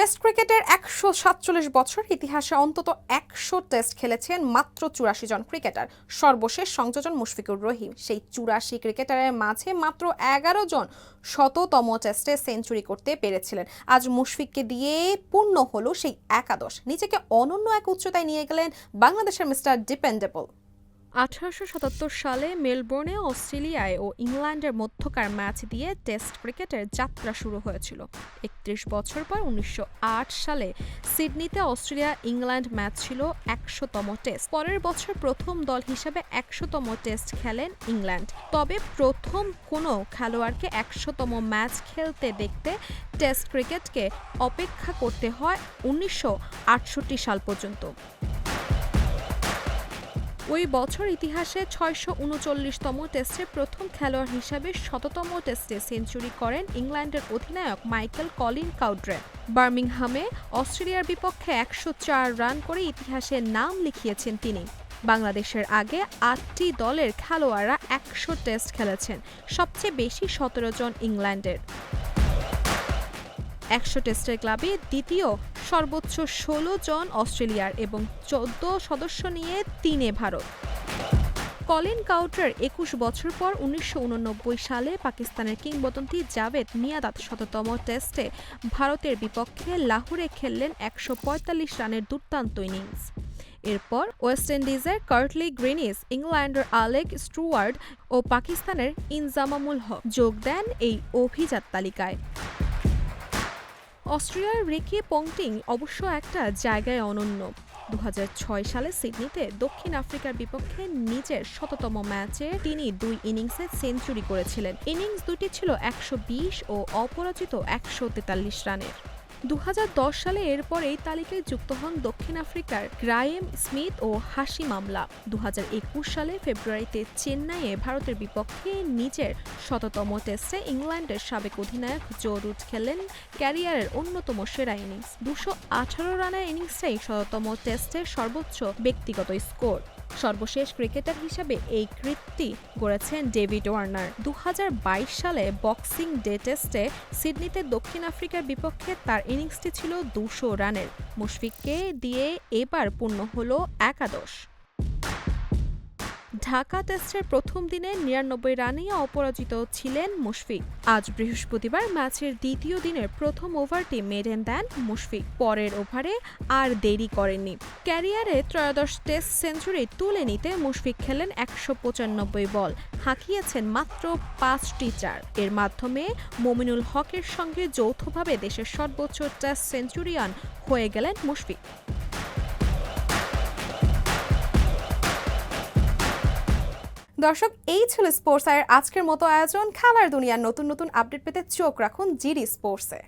Test ক্রিকেটের একশো সাতচল্লিশ বছর ইতিহাসে অন্তত একশো টেস্ট খেলেছেন মাত্র চুরাশি জন ক্রিকেটার। সর্বশেষ সংযোজন মুশফিকুর রহিম। সেই চুরাশি ক্রিকেটারের মাঝে মাত্র এগারো জন শততম টেস্টে সেঞ্চুরি করতে পেরেছিলেন। আজ মুশফিককে দিয়ে পূর্ণ হলো সেই একাদশ। নিজেকে অনন্য এক উচ্চতায় নিয়ে গেলেন বাংলাদেশের মিস্টার ডিপেন্ডেবল। আঠারোশো সাতাত্তর সালে মেলবোর্নে, অস্ট্রেলিয়ায় ও ইংল্যান্ডের মধ্যকার ম্যাচ দিয়ে টেস্ট ক্রিকেটের যাত্রা শুরু হয়েছিল। একত্রিশ বছর পর উনিশশো আট সালে সিডনিতে অস্ট্রেলিয়া ইংল্যান্ড ম্যাচ ছিল একশোতম টেস্ট। পরের বছর প্রথম দল হিসেবে একশোতম টেস্ট খেলেন ইংল্যান্ড। তবে প্রথম কোনো খেলোয়াড়কে একশোতম ম্যাচ খেলতে দেখতে টেস্ট ক্রিকেটকে অপেক্ষা করতে হয় উনিশশো আটষট্টি সাল পর্যন্ত। ওই বছর ইতিহাসে ছয়শো উনচল্লিশতম টেস্টে প্রথম খেলোয়াড় হিসাবে শততম টেস্টে সেঞ্চুরি করেন ইংল্যান্ডের অধিনায়ক মাইকেল কলিন কাউড্রে। বার্মিংহামে অস্ট্রেলিয়ার বিপক্ষে একশো চার রান করে ইতিহাসে নাম লিখিয়েছেন তিনি। বাংলাদেশের আগে আটটি দলের খেলোয়াড়রা একশো টেস্ট খেলেছেন, সবচেয়ে বেশি সতেরো জন ইংল্যান্ডের। একশো টেস্টের ক্লাবে দ্বিতীয় সর্বোচ্চ ষোলো জন অস্ট্রেলিয়ার এবং চোদ্দ সদস্য নিয়ে তিনে ভারত। কলিন কাউটার একুশ বছর পর উনিশশো উননব্বই সালে পাকিস্তানের কিংবদন্তি জাভেদ মিয়াদাত শততম টেস্টে ভারতের বিপক্ষে লাহোরে খেললেন একশো পঁয়তাল্লিশ রানের দুর্দান্ত ইনিংস। এরপর ওয়েস্ট ইন্ডিজের কার্টলি গ্রিনিস, ইংল্যান্ডের আলেক স্টুয়ার্ড ও পাকিস্তানের ইনজামামুল হক যোগ দেন এই অভিজাত তালিকায়। অস্ট্রেলিয়ার রেকি পংটিং অবশ্য একটা জায়গায় অনন্য। দু হাজার ছয় সালে সিডনিতে দক্ষিণ আফ্রিকার বিপক্ষে নিজের শততম ম্যাচে তিনি দুই ইনিংসে সেঞ্চুরি করেছিলেন। ইনিংস দুটি ছিল একশো বিশ ও অপরাজিত একশো তেতাল্লিশ রানের। দু হাজার দশ সালে এরপর এই তালিকায় যুক্ত হন দক্ষিণ আফ্রিকার গ্রায়েম স্মিথ ও হাসি মামলা। দু হাজার একুশ সালে ফেব্রুয়ারিতে চেন্নাইয়ে ভারতের বিপক্ষে নিজের শততম টেস্টে ইংল্যান্ডের সাবেক অধিনায়ক জো রুট খেলেন ক্যারিয়ারের অন্যতম সেরা ইনিংস। দুশো আঠারো রানের ইনিংসটাই শততম টেস্টের সর্বোচ্চ ব্যক্তিগত স্কোর। সর্বশেষ ক্রিকেটার হিসেবে এই কৃত্তি গড়েছেন ডেভিড ওয়ার্নার। দু হাজার বাইশ সালে বক্সিং ডে টেস্টে সিডনিতে দক্ষিণ আফ্রিকার বিপক্ষে তার ইনিংসটি ছিল দুশো রানের। মুশফিককে দিয়ে এবার পূর্ণ হল একাদশ। ঢাকা টেস্টের প্রথম দিনে নিরানব্বই রানে অপরাজিত ছিলেন মুশফিক। আজ বৃহস্পতিবার ম্যাচের দ্বিতীয় দিনের প্রথম ওভারটি মেডেন দেন মুশফিক। পরের ওভারে আর দেরি করেননি। ক্যারিয়ারে ত্রয়োদশ টেস্ট সেঞ্চুরি তুলে নিতে মুশফিক খেলেন একশো পঁচানব্বই বল, হাঁকিয়েছেন মাত্র পাঁচটি চার। এর মাধ্যমে মমিনুল হকের সঙ্গে যৌথভাবে দেশের সর্বোচ্চ টেস্ট সেঞ্চুরিয়ান হয়ে গেলেন মুশফিক। দর্শক, এই ছিল স্পোর্টস আয়ের আজকের মতো আয়োজন। খেলার দুনিয়ার নতুন নতুন আপডেট পেতে চোখ রাখুন জিডি স্পোর্টসে।